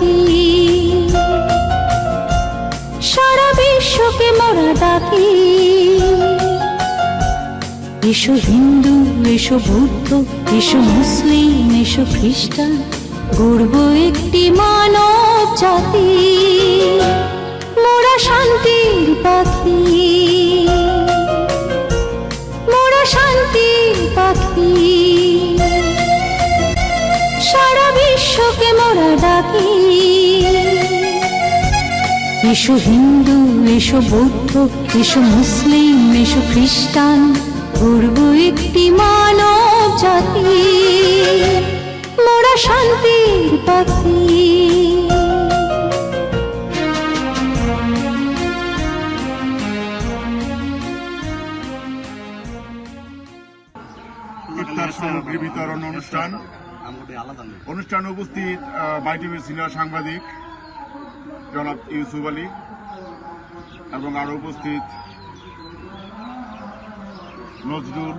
পাখি সারা বিশ্বকে মোরা ডাকি। এসো হিন্দু, এসো বৌদ্ধ, এসো মুসলিম, এসো খ্রিস্টান, গর্ব একটি মানব জাতি। মোরা শান্তির পাখি। এসো হিন্দু এসো বৌদ্ধ এসো মুসলিম এসো খ্রিস্টান গর্ব একটি মানব জাতি। মোরা শান্তির পাখি। ইফতার সামগ্রী বিতরণ অনুষ্ঠান। অনুষ্ঠানে উপস্থিত বাই টিভির সিনিয়র সাংবাদিক জনাব ইউসুফ আলী এবং আরও উপস্থিত নজরুল,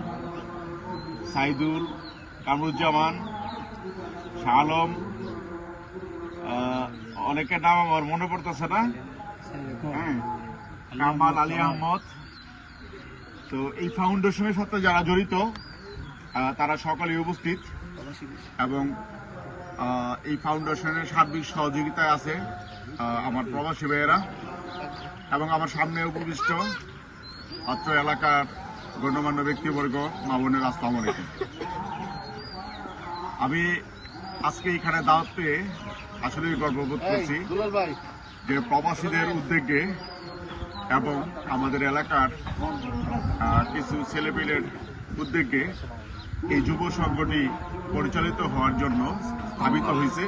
সাইদুল, কামরুজ্জামান, শাহ আলম অনেকের নাম আমার মনে পড়তেছে না? হ্যাঁ কামাল আলী আহমদ। তো এই ফাউন্ডেশনের সাথে যারা জড়িত তারা সকলেই উপস্থিত। এবং এই ফাউন্ডেশনের সার্বিক সহযোগিতায় আছে আমার প্রবাসী ভাইয়েরা এবং আমার সামনে উপবিষ্ট অত্র এলাকার গণ্যমান্য ব্যক্তিবর্গ মা বোনের আসসালামু আলাইকুম। আমি আজকে এখানে দাওয়াত পেয়ে আসলে গর্ববোধ করছি যে প্রবাসীদের উদ্যোগে এবং আমাদের এলাকার কিছু ছেলেপেলের উদ্যোগে এই যুব সংঘটি পরিচালিত হওয়ার জন্য স্থাপিত হয়েছে।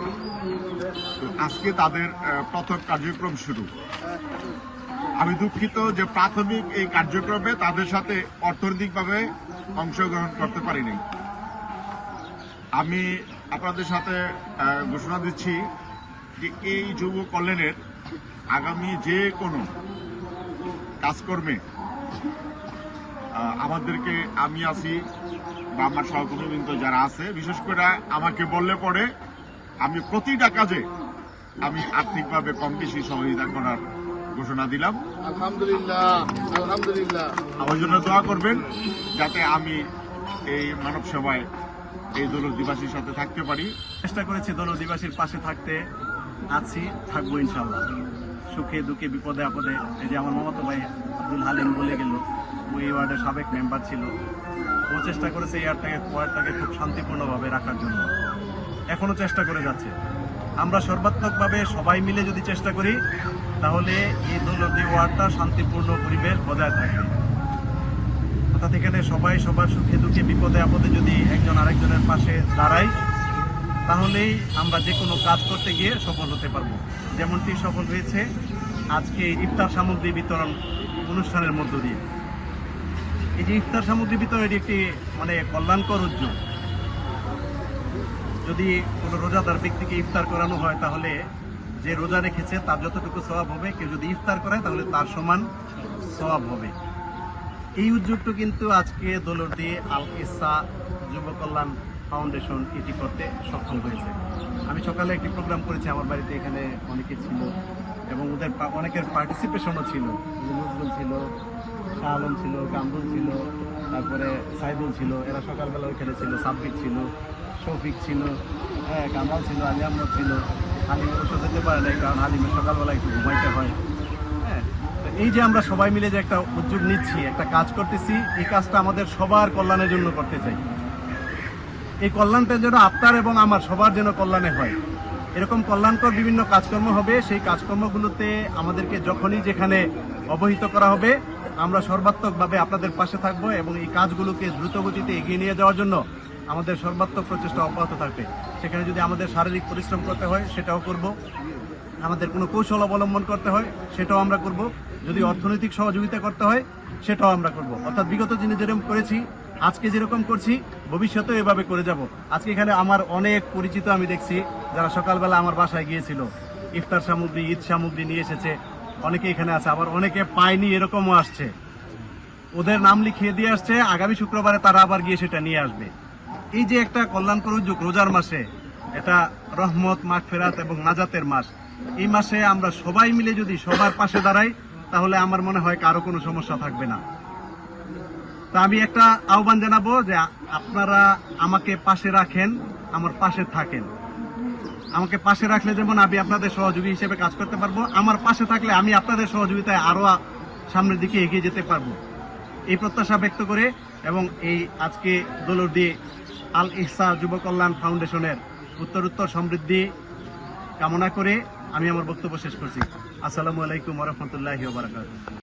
তো আজকে তাদের প্রথম কার্যক্রম শুরু। আমি দুঃখিত যে প্রাথমিক এই কার্যক্রমে তাদের সাথে অর্থনৈতিকভাবে অংশগ্রহণ করতে পারিনি। আমি আপনাদের সাথে ঘোষণা দিচ্ছি যে এই যুব কল্যাণের আগামী যে কোনো কাজকর্মে আমাদেরকে আমি আছি বা আমার সহকর্মীবৃন্দ যারা আছে বিশেষ করে আমাকে বললে পরে আমি প্রতিটা কাজে আমি আর্থিকভাবে কম বেশি সহযোগিতা করার ঘোষণা দিলাম। আলহামদুলিল্লাহ আলহামদুলিল্লাহ। আমার জন্য দোয়া করবেন যাতে আমি এই মানব সেবায় এই দৌলত দিবাসীর সাথে থাকতে পারি। চেষ্টা করেছি দল অধিবাসীর পাশে থাকতে। আছি থাকব ইনশাল্লাহ সুখে দুঃখে বিপদে আপদে এই যে আমার মামাতো ভাই আব্দুল হালিম বলে গেল। এই ওয়ার্ডের সাবেক মেম্বার ছিল। ও চেষ্টা করেছে এই ওয়ার্ডটাকে ওয়ার্ডটাকে খুব শান্তিপূর্ণভাবে রাখার জন্য। এখনও চেষ্টা করে যাচ্ছে। আমরা সর্বাত্মকভাবে সবাই মিলে যদি চেষ্টা করি, তাহলে এই দৌলতি ওয়ার্ডটা শান্তিপূর্ণ পরিবেশ বজায় থাকবে। অর্থাৎ এখানে সবাই সবার সুখে দুঃখে বিপদে আপদে যদি একজন আরেকজনের পাশে দাঁড়াই তাহলেই আমরা যে কোনো কাজ করতে গিয়ে সফল হতে পারব। যেমনটি সফল হয়েছে আজকে ইফতার সামগ্রী বিতরণ অনুষ্ঠানের মধ্য দিয়ে। এই যে ইফতার সামগ্রী বিতরণ এটি একটি মানে কল্যাণকর উদ্যোগ। যদি কোনো রোজাদার ব্যক্তিকে ইফতার করানো হয়, তাহলে যে রোজা রেখেছে, তার যতটুকু স্বভাব হবে, কেউ যদি ইফতার করায়, তাহলে তার সমান স্বভাব হবে। এই উদ্যোগটা কিন্তু আজকে দোলরদি আল ইসা যুব কল্যাণ ফাউন্ডেশন এটি করতে সক্ষম হয়েছে। আমি সকালে একটি প্রোগ্রাম করেছি, আমার বাড়িতে এখানে অনেকে ছিল এবং ওদের অনেকের পার্টিসিপেশনও ছিল নজরুল ছিল। শাহ আলম ছিল কামরুল ছিল, তারপরে সাইদুল ছিল, এরা সকালবেলা ওইখানে ছিল, সাব্বির ছিল, শফিক ছিল হ্যাঁ কামাল ছিল, আলী আহমদ ছিল। হালিমের ওষুধ যেতে পারে নাই, কারণ হালিমের সকালবেলা একটু ঘুমাইতে হয়। হ্যাঁ এই যে আমরা সবাই মিলে যে একটা উদ্যোগ নিচ্ছি, একটা কাজ করতেছি, এই কাজটা আমাদের সবার কল্যাণের জন্য করতে চাই। এই কল্যাণটা যেন আপনার এবং আমার সবার যেন কল্যাণে হয়। এরকম কল্যাণকর বিভিন্ন কাজকর্ম হবে, সেই কাজকর্মগুলোতে আমাদেরকে যখনই যেখানে অবহিত করা হবে আমরা সর্বাত্মকভাবে আপনাদের পাশে থাকব এবং এই কাজগুলোকে দ্রুত গতিতে এগিয়ে নিয়ে যাওয়ার জন্য আমাদের সর্বাত্মক প্রচেষ্টা অব্যাহত থাকবে। সেখানে যদি আমাদের শারীরিক পরিশ্রম করতে হয়, সেটাও করব। আমাদের কোনো কৌশল অবলম্বন করতে হয়, সেটাও আমরা করব। যদি অর্থনৈতিক সহযোগিতা করতে হয়, সেটাও আমরা করব। অর্থাৎ বিগত দিনে যেরকম করেছি, আজকে যেরকম করছি, ভবিষ্যতেও এভাবে করে যাব। আজকে এখানে আমার অনেক পরিচিত আমি দেখছি, যারা সকালবেলা আমার বাসায় গিয়েছিল। ইফতার সামগ্রী, ঈদ সামগ্রী নিয়ে এসেছে। অনেকে এখানে আছে, আবার অনেকে পায়নি, এরকমও আসছে। ওদের নাম লিখিয়ে দিয়ে আসছে, আগামী শুক্রবারে তারা আবার গিয়ে সেটা নিয়ে আসবে। এই যে একটা কল্যাণকর উদ্যোগ, রোজার মাসে, এটা রহমত, মাঠ ফেরাত এবং নাজাতের মাস। এই মাসে আমরা সবাই মিলে যদি সবার পাশে দাঁড়াই, তাহলে আমার মনে হয় কারও কোনো সমস্যা থাকবে না। তা আমি একটা আহ্বান জানাব যে আপনারা আমাকে পাশে রাখেন, আমার পাশে থাকেন। আমাকে পাশে রাখলে যেমন আমি আপনাদের সহযোগী হিসেবে কাজ করতে পারব, আমার পাশে থাকলে আমি আপনাদের সহযোগিতায় আরও আ- সামনের দিকে এগিয়ে যেতে পারব। এই প্রত্যাশা ব্যক্ত করে এবং এই আজকে দোলরদি আল ইহসা যুব কল্যাণ ফাউন্ডেশনের উত্তরোত্তর সমৃদ্ধি কামনা করে আমি আমার বক্তব্য শেষ করছি। আসসালামু আলাইকুম রহমতুল্লাহ বারাকাতুহ।